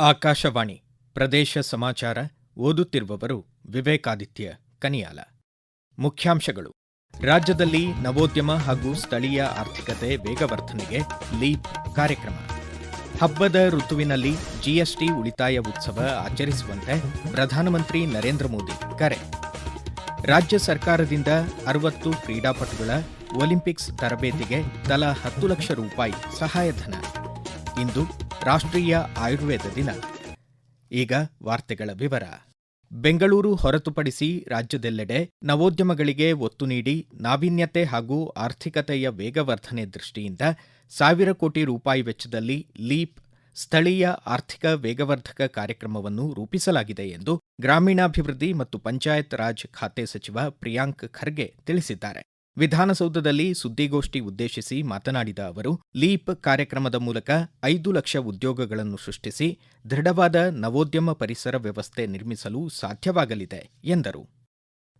ಆಕಾಶವಾಣಿ, ಪ್ರದೇಶ ಸಮಾಚಾರ, ಓದುತ್ತಿರುವವರು ವಿವೇಕಾದಿತ್ಯ ಕನಿಯಾಲ. ಮುಖ್ಯಾಂಶಗಳು. ರಾಜ್ಯದಲ್ಲಿ ನವೋದ್ಯಮ ಹಾಗೂ ಸ್ಥಳೀಯ ಆರ್ಥಿಕತೆ ವೇಗವರ್ಧನೆಗೆ ಲೀಪ್ ಕಾರ್ಯಕ್ರಮ. ಹಬ್ಬದ ಋತುವಿನಲ್ಲಿ ಜಿಎಸ್ಟಿ ಉಳಿತಾಯ ಉತ್ಸವ ಆಚರಿಸುವಂತೆ ಪ್ರಧಾನಮಂತ್ರಿ ನರೇಂದ್ರ ಮೋದಿ ಕರೆ. ರಾಜ್ಯ ಸರ್ಕಾರದಿಂದ ಅರವತ್ತು ಕ್ರೀಡಾಪಟುಗಳ ಒಲಿಂಪಿಕ್ಸ್ ತರಬೇತಿಗೆ ತಲಾ ಹತ್ತು ಲಕ್ಷ ರೂಪಾಯಿ ಸಹಾಯಧನ. ಇಂದು ರಾಷ್ಟ್ರೀಯ ಆಯುರ್ವೇದ ದಿನ. ಈಗ ವಾರ್ತೆಗಳ ವಿವರ. ಬೆಂಗಳೂರು ಹೊರತುಪಡಿಸಿ ರಾಜ್ಯದೆಲ್ಲೆಡೆ ನವೋದ್ಯಮಗಳಿಗೆ ಒತ್ತು ನೀಡಿ ನಾವೀನ್ಯತೆ ಹಾಗೂ ಆರ್ಥಿಕತೆಯ ವೇಗವರ್ಧನೆ ದೃಷ್ಟಿಯಿಂದ ಸಾವಿರ ಕೋಟಿ ರೂಪಾಯಿ ವೆಚ್ಚದಲ್ಲಿ ಲೀಪ್ ಸ್ಥಳೀಯ ಆರ್ಥಿಕ ವೇಗವರ್ಧಕ ಕಾರ್ಯಕ್ರಮವನ್ನು ರೂಪಿಸಲಾಗಿದೆ ಎಂದು ಗ್ರಾಮೀಣಾಭಿವೃದ್ಧಿ ಮತ್ತು ಪಂಚಾಯತ್ ರಾಜ್ ಖಾತೆ ಸಚಿವ ಪ್ರಿಯಾಂಕ್ ಖರ್ಗೆ ತಿಳಿಸಿದ್ದಾರೆ. ವಿಧಾನಸೌಧದಲ್ಲಿ ಸುದ್ದಿಗೋಷ್ಠಿ ಉದ್ದೇಶಿಸಿ ಮಾತನಾಡಿದ ಅವರು, ಲೀಪ್ ಕಾರ್ಯಕ್ರಮದ ಮೂಲಕ ಐದು ಲಕ್ಷ ಉದ್ಯೋಗಗಳನ್ನು ಸೃಷ್ಟಿಸಿ ದೃಢವಾದ ನವೋದ್ಯಮ ಪರಿಸರ ವ್ಯವಸ್ಥೆ ನಿರ್ಮಿಸಲು ಸಾಧ್ಯವಾಗಲಿದೆ, ಎಂದರು.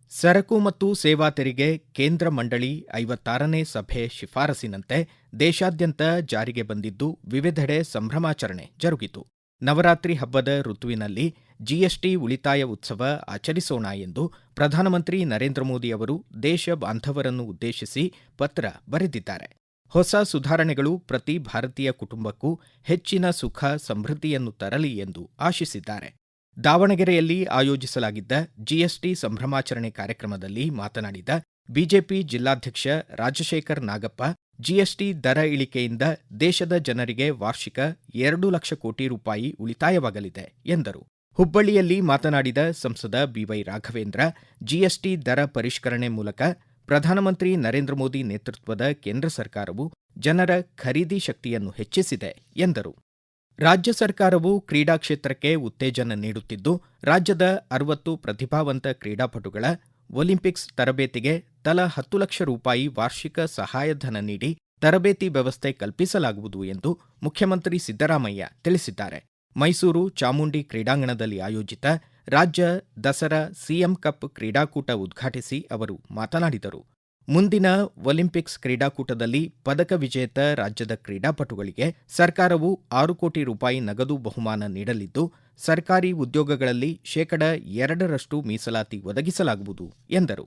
ಸರಕು ಮತ್ತು ಸೇವಾ ತೆರಿಗೆ ಕೇಂದ್ರ ಮಂಡಳಿ ಐವತ್ತಾರನೇ ಸಭೆ ಶಿಫಾರಸಿನಂತೆ ದೇಶಾದ್ಯಂತ ಜಾರಿಗೆ ಬಂದಿದ್ದು ವಿವಿಧೆಡೆ ಸಂಭ್ರಮಾಚರಣೆ ಜರುಗಿತು. ನವರಾತ್ರಿ ಹಬ್ಬದ ಋತುವಿನಲ್ಲಿ ಜಿಎಸ್ಟಿ ಉಳಿತಾಯ ಉತ್ಸವ ಆಚರಿಸೋಣ ಎಂದು ಪ್ರಧಾನಮಂತ್ರಿ ನರೇಂದ್ರ ಮೋದಿ ಅವರು ದೇಶ ಬಾಂಧವರನ್ನು ಉದ್ದೇಶಿಸಿ ಪತ್ರ ಬರೆದಿದ್ದಾರೆ. ಹೊಸ ಸುಧಾರಣೆಗಳು ಪ್ರತಿ ಭಾರತೀಯ ಕುಟುಂಬಕ್ಕೂ ಹೆಚ್ಚಿನ ಸುಖ ಸಮೃದ್ಧಿಯನ್ನು ತರಲಿ ಎಂದು ಆಶಿಸಿದ್ದಾರೆ. ದಾವಣಗೆರೆಯಲ್ಲಿ ಆಯೋಜಿಸಲಾಗಿದ್ದ ಜಿಎಸ್ಟಿ ಸಂಭ್ರಮಾಚರಣೆ ಕಾರ್ಯಕ್ರಮದಲ್ಲಿ ಮಾತನಾಡಿದ ಬಿಜೆಪಿ ಜಿಲ್ಲಾಧ್ಯಕ್ಷ ರಾಜಶೇಖರ್ ನಾಗಪ್ಪ, ಜಿಎಸ್ಟಿ ದರ ಇಳಿಕೆಯಿಂದ ದೇಶದ ಜನರಿಗೆ ವಾರ್ಷಿಕ ಎರಡು ಲಕ್ಷ ಕೋಟಿ ರೂಪಾಯಿ ಉಳಿತಾಯವಾಗಲಿದೆ ಎಂದರು. ಹುಬ್ಬಳ್ಳಿಯಲ್ಲಿ ಮಾತನಾಡಿದ ಸಂಸದ ಬಿವೈ ರಾಘವೇಂದ್ರ, ಜಿಎಸ್ಟಿ ದರ ಪರಿಷ್ಕರಣೆ ಮೂಲಕ ಪ್ರಧಾನಮಂತ್ರಿ ನರೇಂದ್ರ ಮೋದಿ ನೇತೃತ್ವದ ಕೇಂದ್ರ ಸರ್ಕಾರವು ಜನರ ಖರೀದಿ ಶಕ್ತಿಯನ್ನು ಹೆಚ್ಚಿಸಿದೆ ಎಂದರು. ರಾಜ್ಯ ಸರ್ಕಾರವು ಕ್ರೀಡಾ ಕ್ಷೇತ್ರಕ್ಕೆ ಉತ್ತೇಜನ ನೀಡುತ್ತಿದ್ದು, ರಾಜ್ಯದ ಅರವತ್ತು ಪ್ರತಿಭಾವಂತ ಕ್ರೀಡಾಪಟುಗಳ ಒಲಿಂಪಿಕ್ಸ್ ತರಬೇತಿಗೆ ತಲಾ ಹತ್ತು ಲಕ್ಷ ರೂಪಾಯಿ ವಾರ್ಷಿಕ ಸಹಾಯಧನ ನೀಡಿ ತರಬೇತಿ ವ್ಯವಸ್ಥೆ ಕಲ್ಪಿಸಲಾಗುವುದು ಎಂದು ಮುಖ್ಯಮಂತ್ರಿ ಸಿದ್ದರಾಮಯ್ಯ ತಿಳಿಸಿದ್ದಾರೆ. ಮೈಸೂರು ಚಾಮುಂಡಿ ಕ್ರೀಡಾಂಗಣದಲ್ಲಿ ಆಯೋಜಿತ ರಾಜ್ಯ ದಸರಾ ಸಿಎಂ ಕಪ್ ಕ್ರೀಡಾಕೂಟ ಉದ್ಘಾಟಿಸಿ ಅವರು ಮಾತನಾಡಿದರು. ಮುಂದಿನ ಒಲಿಂಪಿಕ್ಸ್ ಕ್ರೀಡಾಕೂಟದಲ್ಲಿ ಪದಕ ವಿಜೇತ ರಾಜ್ಯದ ಕ್ರೀಡಾಪಟುಗಳಿಗೆ ಸರ್ಕಾರವು ಆರು ಕೋಟಿ ರೂಪಾಯಿ ನಗದು ಬಹುಮಾನ ನೀಡಲಿದ್ದು, ಸರ್ಕಾರಿ ಉದ್ಯೋಗಗಳಲ್ಲಿ ಶೇಕಡ ಎರಡರಷ್ಟು ಮೀಸಲಾತಿ ಒದಗಿಸಲಾಗುವುದು ಎಂದರು.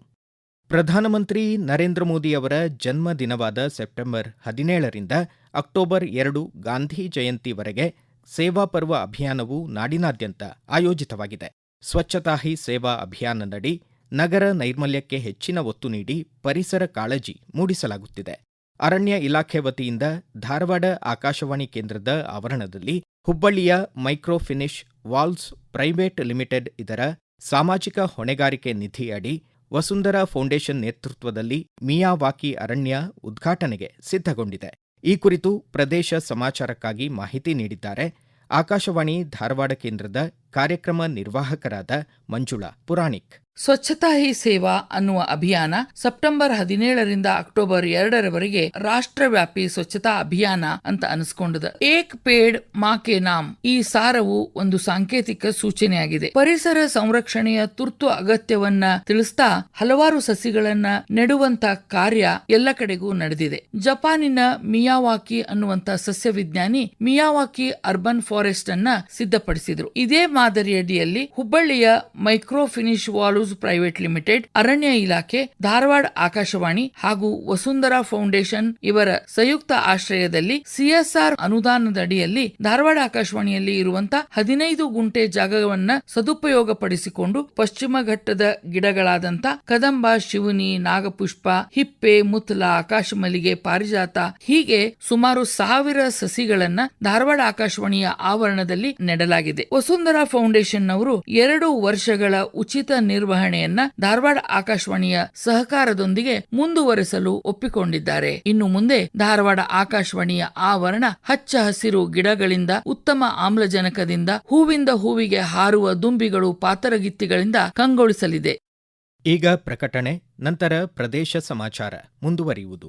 ಪ್ರಧಾನಮಂತ್ರಿ ನರೇಂದ್ರ ಮೋದಿ ಅವರ ಜನ್ಮ ದಿನವಾದ ಸೆಪ್ಟೆಂಬರ್ ಹದಿನೇಳರಿಂದ ಅಕ್ಟೋಬರ್ ಎರಡು ಗಾಂಧಿ ಜಯಂತಿವರೆಗೆ ಸೇವಾ ಪರ್ವ ಅಭಿಯಾನವು ನಾಡಿನಾದ್ಯಂತ ಆಯೋಜಿತವಾಗಿದೆ. ಸ್ವಚ್ಛತಾ ಹಿ ಸೇವಾ ಅಭಿಯಾನದಡಿ ನಗರ ನೈರ್ಮಲ್ಯಕ್ಕೆ ಹೆಚ್ಚಿನ ಒತ್ತು ನೀಡಿ ಪರಿಸರ ಕಾಳಜಿ ಮೂಡಿಸಲಾಗುತ್ತಿದೆ. ಅರಣ್ಯ ಇಲಾಖೆ ವತಿಯಿಂದ ಧಾರವಾಡ ಆಕಾಶವಾಣಿ ಕೇಂದ್ರದ ಆವರಣದಲ್ಲಿ ಹುಬ್ಬಳ್ಳಿಯ Micro Finish Valves Private Limited ಇದರ ಸಾಮಾಜಿಕ ಹೊಣೆಗಾರಿಕೆ ನಿಧಿಯಡಿ ವಸುಂಧರಾ ಫೌಂಡೇಶನ್ ನೇತೃತ್ವದಲ್ಲಿ ಮಿಯಾವಾಕಿ ಅರಣ್ಯ ಉದ್ಘಾಟನೆಗೆ ಸಿದ್ಧಗೊಂಡಿದೆ. ಈ ಕುರಿತು ಪ್ರದೇಶ ಸಮಾಚಾರಕ್ಕಾಗಿ ಮಾಹಿತಿ ನೀಡಿದ್ದಾರೆ. ಆಕಾಶವಾಣಿ ಧಾರವಾಡ ಕೇಂದ್ರದ ಕಾರ್ಯಕ್ರಮ ನಿರ್ವಾಹಕರಾದ ಮಂಜುಳಾ ಪುರಾಣಿಕ್. ಸ್ವಚ್ಛತಾ ಹಿ ಸೇವಾ ಅನ್ನುವ ಅಭಿಯಾನ ಸೆಪ್ಟೆಂಬರ್ ಹದಿನೇಳರಿಂದ ಅಕ್ಟೋಬರ್ ಎರಡರವರೆಗೆ ರಾಷ್ಟ್ರವ್ಯಾಪಿ ಸ್ವಚ್ಛತಾ ಅಭಿಯಾನ ಅಂತ ಅನಿಸ್ಕೊಂಡಿದೆ. ಏಕ್ ಪೇಡ್ ಮಾ ಕೆ ನಾಮ್ ಈ ಸಾರವು ಒಂದು ಸಾಂಕೇತಿಕ ಸೂಚನೆಯಾಗಿದೆ. ಪರಿಸರ ಸಂರಕ್ಷಣೆಯ ತುರ್ತು ಅಗತ್ಯವನ್ನ ತಿಳಿಸ್ತಾ ಹಲವಾರು ಸಸಿಗಳನ್ನ ನೆಡುವಂತ ಕಾರ್ಯ ಎಲ್ಲ ಕಡೆಗೂ ನಡೆದಿದೆ. ಜಪಾನಿನ ಮಿಯಾವಾಕಿ ಅನ್ನುವಂತ ಸಸ್ಯ ವಿಜ್ಞಾನಿ ಮಿಯಾವಾಕಿ ಅರ್ಬನ್ ಫಾರೆಸ್ಟ್ ಅನ್ನ ಸಿದ್ಧಪಡಿಸಿದ್ರು. ಇದೇ ಮಾದರಿಯಡಿಯಲ್ಲಿ ಹುಬ್ಬಳ್ಳಿಯ Micro Finish Valves Private Limited, ಅರಣ್ಯ ಇಲಾಖೆ, ಧಾರವಾಡ ಆಕಾಶವಾಣಿ ಹಾಗೂ ವಸುಂಧರಾ ಫೌಂಡೇಶನ್ ಇವರ ಸಂಯುಕ್ತ ಆಶ್ರಯದಲ್ಲಿ ಸಿಎಸ್ಆರ್ ಅನುದಾನದಡಿಯಲ್ಲಿ ಧಾರವಾಡ ಆಕಾಶವಾಣಿಯಲ್ಲಿ ಇರುವಂತಹ ಹದಿನೈದು ಗುಂಟೆ ಜಾಗವನ್ನ ಸದುಪಯೋಗಪಡಿಸಿಕೊಂಡು ಪಶ್ಚಿಮ ಘಟ್ಟದ ಗಿಡಗಳಾದಂತ ಕದಂಬ, ಶಿವನಿ, ನಾಗಪುಷ್ಪ, ಹಿಪ್ಪೆ ಮುತ್ತಲ ಆಕಾಶಮಲ್ಲಿಗೆ ಪಾರಿಜಾತ ಹೀಗೆ ಸುಮಾರು ಸಾವಿರ ಸಸಿಗಳನ್ನ ಧಾರವಾಡ ಆಕಾಶವಾಣಿಯ ಆವರಣದಲ್ಲಿ ನೆಡಲಾಗಿದೆ. ವಸುಂಧರಾ ಫೌಂಡೇಶನ್ ಅವರು ಎರಡು ವರ್ಷಗಳ ಉಚಿತ ನಿರ್ವಹಣೆಯನ್ನ ಧಾರವಾಡ ಆಕಾಶವಾಣಿಯ ಸಹಕಾರದೊಂದಿಗೆ ಮುಂದುವರೆಸಲು ಒಪ್ಪಿಕೊಂಡಿದ್ದಾರೆ. ಇನ್ನು ಮುಂದೆ ಧಾರವಾಡ ಆಕಾಶವಾಣಿಯ ಆವರಣ ಹಚ್ಚ ಹಸಿರು ಗಿಡಗಳಿಂದ, ಉತ್ತಮ ಆಮ್ಲಜನಕದಿಂದ, ಹೂವಿಂದ ಹೂವಿಗೆ ಹಾರುವ ದುಂಬಿಗಳು ಪಾತರಗಿತ್ತಿಗಳಿಂದ ಕಂಗೊಳಿಸಲಿದೆ. ಈಗ ಪ್ರಕಟಣೆ, ನಂತರ ಪ್ರದೇಶ ಸಮಾಚಾರ ಮುಂದುವರಿಯುವುದು.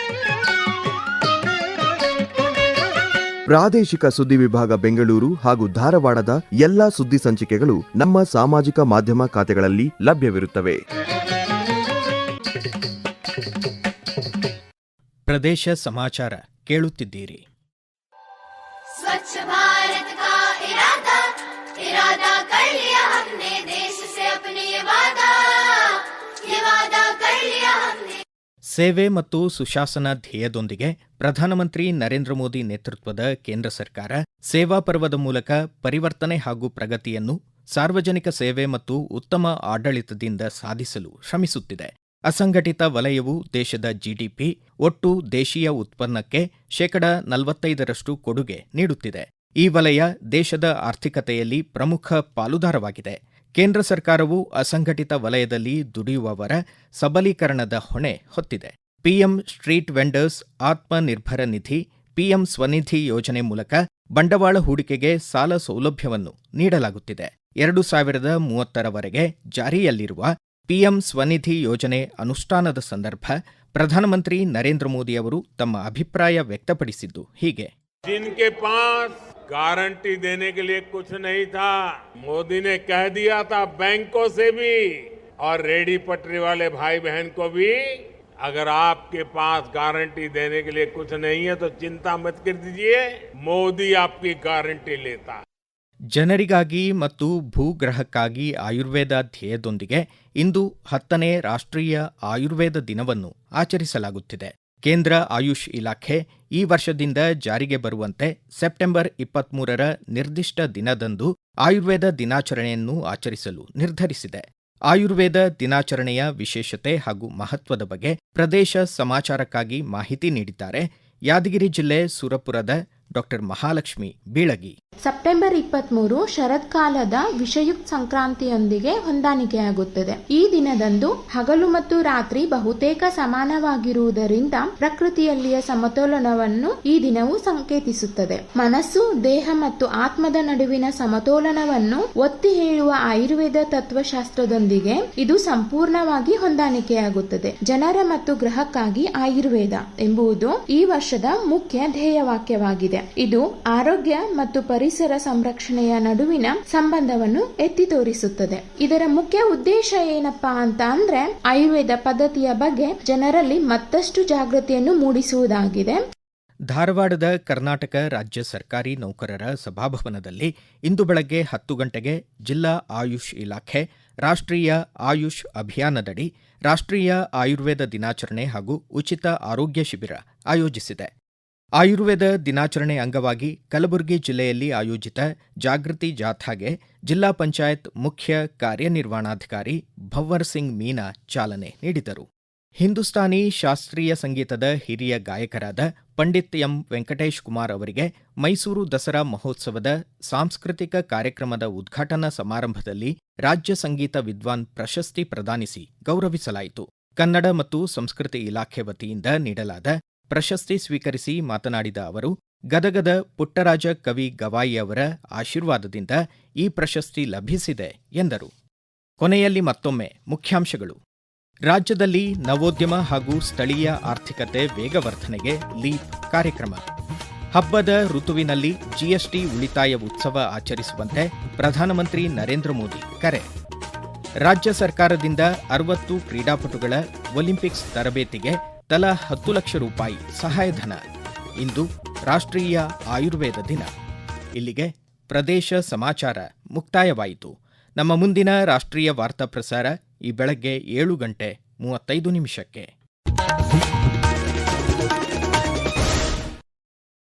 ಪ್ರಾದೇಶಿಕ ಸುದ್ದಿ ವಿಭಾಗ ಬೆಂಗಳೂರು ಹಾಗೂ ಧಾರವಾಡದ ಎಲ್ಲಾ ಸುದ್ದಿ ಸಂಚಿಕೆಗಳು ನಮ್ಮ ಸಾಮಾಜಿಕ ಮಾಧ್ಯಮ ಖಾತೆಗಳಲ್ಲಿ ಲಭ್ಯವಿರುತ್ತವೆ. ಪ್ರದೇಶ ಸಮಾಚಾರ ಕೇಳುತ್ತಿದ್ದೀರಿ. ಸ್ವಚ್ಛ ಭಾರತ ಸೇವೆ ಮತ್ತು ಸುಶಾಸನ ಧ್ಯೇಯದೊಂದಿಗೆ ಪ್ರಧಾನಮಂತ್ರಿ ನರೇಂದ್ರ ಮೋದಿ ನೇತೃತ್ವದ ಕೇಂದ್ರ ಸರ್ಕಾರ ಸೇವಾ ಪರ್ವದ ಮೂಲಕ ಪರಿವರ್ತನೆ ಹಾಗೂ ಪ್ರಗತಿಯನ್ನು ಸಾರ್ವಜನಿಕ ಸೇವೆ ಮತ್ತು ಉತ್ತಮ ಆಡಳಿತದಿಂದ ಸಾಧಿಸಲು ಶ್ರಮಿಸುತ್ತಿದೆ. ಅಸಂಘಟಿತ ವಲಯವು ದೇಶದ ಜಿಡಿಪಿ ಒಟ್ಟು ದೇಶೀಯ ಉತ್ಪನ್ನಕ್ಕೆ ಶೇಕಡ ನಲವತ್ತೈದರಷ್ಟು ಕೊಡುಗೆ ನೀಡುತ್ತಿದೆ. ಈ ವಲಯ ದೇಶದ ಆರ್ಥಿಕತೆಯಲ್ಲಿ ಪ್ರಮುಖ ಪಾಲುದಾರವಾಗಿದೆ. ಕೇಂದ್ರ ಸರ್ಕಾರವು ಅಸಂಘಟಿತ ವಲಯದಲ್ಲಿ ದುಡಿಯುವವರ ಸಬಲೀಕರಣದ ಹೊಣೆ ಹೊತ್ತಿದೆ. PM street vendors Atmanirbhar Nidhi, PM Svanidhi ಯೋಜನೆ ಮೂಲಕ ಬಂಡವಾಳ ಹೂಡಿಕೆಗೆ ಸಾಲ ಸೌಲಭ್ಯವನ್ನು ನೀಡಲಾಗುತ್ತಿದೆ. ಎರಡು ಸಾವಿರದ ಮೂವತ್ತರವರೆಗೆ ಜಾರಿಯಲ್ಲಿರುವ ಪಿಎಂ ಸ್ವನಿಧಿ ಯೋಜನೆ ಅನುಷ್ಠಾನದ ಸಂದರ್ಭ ಪ್ರಧಾನಮಂತ್ರಿ ನರೇಂದ್ರ ಮೋದಿ ಅವರು ತಮ್ಮ ಅಭಿಪ್ರಾಯ ವ್ಯಕ್ತಪಡಿಸಿದ್ದು ಹೀಗೆ. गारंटी देने के लिए कुछ नहीं था मोदी ने कह दिया था बैंकों से भी और रेडी पटरी वाले भाई बहन को भी अगर आपके पास गारंटी देने के लिए कुछ नहीं है तो चिंता मत कर दीजिए मोदी आपकी गारंटी लेता है ಜನರಿಗಾಗಿ ಮತ್ತು ಭೂಗ್ರಹಕ್ಕಾಗಿ ಆಯುರ್ವೇದ ಧ್ಯೇಯದೊಂದಿಗೆ ಇಂದು ಹತ್ತನೇ ರಾಷ್ಟ್ರೀಯ ಆಯುರ್ವೇದ ದಿನವನ್ನು ಆಚರಿಸಲಾಗುತ್ತಿದೆ ಕೇಂದ್ರ ಆಯುಷ್ ಇಲಾಖೆ ಈ ವರ್ಷದಿಂದ ಜಾರಿಗೆ ಬರುವಂತೆ ಸೆಪ್ಟೆಂಬರ್ ಇಪ್ಪತ್ಮೂರರ ನಿರ್ದಿಷ್ಟ ದಿನದಂದು ಆಯುರ್ವೇದ ದಿನಾಚರಣೆಯನ್ನು ಆಚರಿಸಲು ನಿರ್ಧರಿಸಿದೆ. ಆಯುರ್ವೇದ ದಿನಾಚರಣೆಯ ವಿಶೇಷತೆ ಹಾಗೂ ಮಹತ್ವದ ಬಗ್ಗೆ ಪ್ರದೇಶ ಸಮಾಚಾರಕ್ಕಾಗಿ ಮಾಹಿತಿ ನೀಡಿದ್ದಾರೆ. ಯಾದಗಿರಿ ಜಿಲ್ಲೆ ಸುರಪುರದ ಡಾಕ್ಟರ್ ಮಹಾಲಕ್ಷ್ಮಿ ಬೀಳಗಿ. ಸೆಪ್ಟೆಂಬರ್ ಇಪ್ಪತ್ಮೂರು ಶರತ್ಕಾಲದ ವಿಷಯುಕ್ತ ಸಂಕ್ರಾಂತಿಯೊಂದಿಗೆ ಹೊಂದಾಣಿಕೆಯಾಗುತ್ತದೆ. ಈ ದಿನದಂದು ಹಗಲು ಮತ್ತು ರಾತ್ರಿ ಬಹುತೇಕ ಸಮಾನವಾಗಿರುವುದರಿಂದ ಪ್ರಕೃತಿಯಲ್ಲಿಯ ಸಮತೋಲನವನ್ನು ಈ ದಿನವು ಸಂಕೇತಿಸುತ್ತದೆ. ಮನಸ್ಸು, ದೇಹ ಮತ್ತು ಆತ್ಮದ ನಡುವಿನ ಸಮತೋಲನವನ್ನು ಒತ್ತಿ ಹೇಳುವ ಆಯುರ್ವೇದ ತತ್ವಶಾಸ್ತ್ರದೊಂದಿಗೆ ಇದು ಸಂಪೂರ್ಣವಾಗಿ ಹೊಂದಾಣಿಕೆಯಾಗುತ್ತದೆ. ಜನರ ಮತ್ತು ಗ್ರಹಕ್ಕಾಗಿ ಆಯುರ್ವೇದ ಎಂಬುದು ಈ ವರ್ಷದ ಮುಖ್ಯ ಧ್ಯೇಯವಾಕ್ಯವಾಗಿದೆ. ಇದು ಆರೋಗ್ಯ ಮತ್ತು ಪರಿಸರ ಸಂರಕ್ಷಣೆಯ ನಡುವಿನ ಸಂಬಂಧವನ್ನು ಎತ್ತಿ ತೋರಿಸುತ್ತದೆ. ಇದರ ಮುಖ್ಯ ಉದ್ದೇಶ ಏನಪ್ಪಾ ಅಂತ ಅಂದ್ರೆ ಆಯುರ್ವೇದ ಪದ್ಧತಿಯ ಬಗ್ಗೆ ಜನರಲ್ಲಿ ಮತ್ತಷ್ಟು ಜಾಗೃತಿಯನ್ನು ಮೂಡಿಸುವುದಾಗಿದೆ. ಧಾರವಾಡದ ಕರ್ನಾಟಕ ರಾಜ್ಯ ಸರ್ಕಾರಿ ನೌಕರರ ಸಭಾಭವನದಲ್ಲಿ ಇಂದು ಬೆಳಗ್ಗೆ ಹತ್ತು ಗಂಟೆಗೆ ಜಿಲ್ಲಾ ಆಯುಷ್ ಇಲಾಖೆ ರಾಷ್ಟ್ರೀಯ ಆಯುಷ್ ಅಭಿಯಾನದಡಿ ರಾಷ್ಟ್ರೀಯ ಆಯುರ್ವೇದ ದಿನಾಚರಣೆ ಹಾಗೂ ಉಚಿತ ಆರೋಗ್ಯ ಶಿಬಿರ ಆಯೋಜಿಸಿದೆ. ಆಯುರ್ವೇದ ದಿನಾಚರಣೆ ಅಂಗವಾಗಿ ಕಲಬುರಗಿ ಜಿಲ್ಲೆಯಲ್ಲಿ ಆಯೋಜಿತ ಜಾಗೃತಿ ಜಾಥಾಗೆ ಜಿಲ್ಲಾ ಪಂಚಾಯತ್ ಮುಖ್ಯ ಕಾರ್ಯನಿರ್ವಹಣಾಧಿಕಾರಿ ಭವ್ವರ್ ಸಿಂಗ್ ಮೀನಾ ಚಾಲನೆ ನೀಡಿದರು. ಹಿಂದೂಸ್ತಾನಿ ಶಾಸ್ತ್ರೀಯ ಸಂಗೀತದ ಹಿರಿಯ ಗಾಯಕರಾದ ಪಂಡಿತ್ ಎಂ ವೆಂಕಟೇಶ್ ಕುಮಾರ್ ಅವರಿಗೆ ಮೈಸೂರು ದಸರಾ ಮಹೋತ್ಸವದ ಸಾಂಸ್ಕೃತಿಕ ಕಾರ್ಯಕ್ರಮದ ಉದ್ಘಾಟನಾ ಸಮಾರಂಭದಲ್ಲಿ ರಾಜ್ಯ ಸಂಗೀತ ವಿದ್ವಾನ್ ಪ್ರಶಸ್ತಿ ಪ್ರದಾನಿಸಿ ಗೌರವಿಸಲಾಯಿತು. ಕನ್ನಡ ಮತ್ತು ಸಂಸ್ಕೃತಿ ಇಲಾಖೆ ವತಿಯಿಂದ ನೀಡಲಾದ ಪ್ರಶಸ್ತಿ ಸ್ವೀಕರಿಸಿ ಮಾತನಾಡಿದ ಅವರು, ಗದಗದ ಪುಟ್ಟರಾಜ ಕವಿ ಗವಾಯಿ ಅವರ ಆಶೀರ್ವಾದದಿಂದ ಈ ಪ್ರಶಸ್ತಿ ಲಭಿಸಿದೆ ಎಂದರು. ಕೊನೆಯಲ್ಲಿ ಮತ್ತೊಮ್ಮೆ ಮುಖ್ಯಾಂಶಗಳು. ರಾಜ್ಯದಲ್ಲಿ ನವೋದ್ಯಮ ಹಾಗೂ ಸ್ಥಳೀಯ ಆರ್ಥಿಕತೆ ವೇಗವರ್ಧನೆಗೆ ಲೀಪ್ ಕಾರ್ಯಕ್ರಮ. ಹಬ್ಬದ ಋತುವಿನಲ್ಲಿ ಜಿಎಸ್ಟಿ ಉಳಿತಾಯ ಉತ್ಸವ ಆಚರಿಸುವಂತೆ ಪ್ರಧಾನಮಂತ್ರಿ ನರೇಂದ್ರ ಮೋದಿ ಕರೆ. ರಾಜ್ಯ ಸರ್ಕಾರದಿಂದ ಅರವತ್ತು ಕ್ರೀಡಾಪಟುಗಳ ಒಲಿಂಪಿಕ್ಸ್ ತರಬೇತಿಗೆ ತಲಾ ಹತ್ತು ಲಕ್ಷ ರೂಪಾಯಿ ಸಹಾಯಧನ. ಇಂದು ರಾಷ್ಟ್ರೀಯ ಆಯುರ್ವೇದ ದಿನ. ಇಲ್ಲಿಗೆ ಪ್ರದೇಶ ಸಮಾಚಾರ ಮುಕ್ತಾಯವಾಯಿತು. ನಮ್ಮ ಮುಂದಿನ ರಾಷ್ಟ್ರೀಯ ವಾರ್ತಾ ಪ್ರಸಾರ ಈ ಬೆಳಗ್ಗೆ ಏಳು ಗಂಟೆ ಮೂವತ್ತೈದು ನಿಮಿಷಕ್ಕೆ.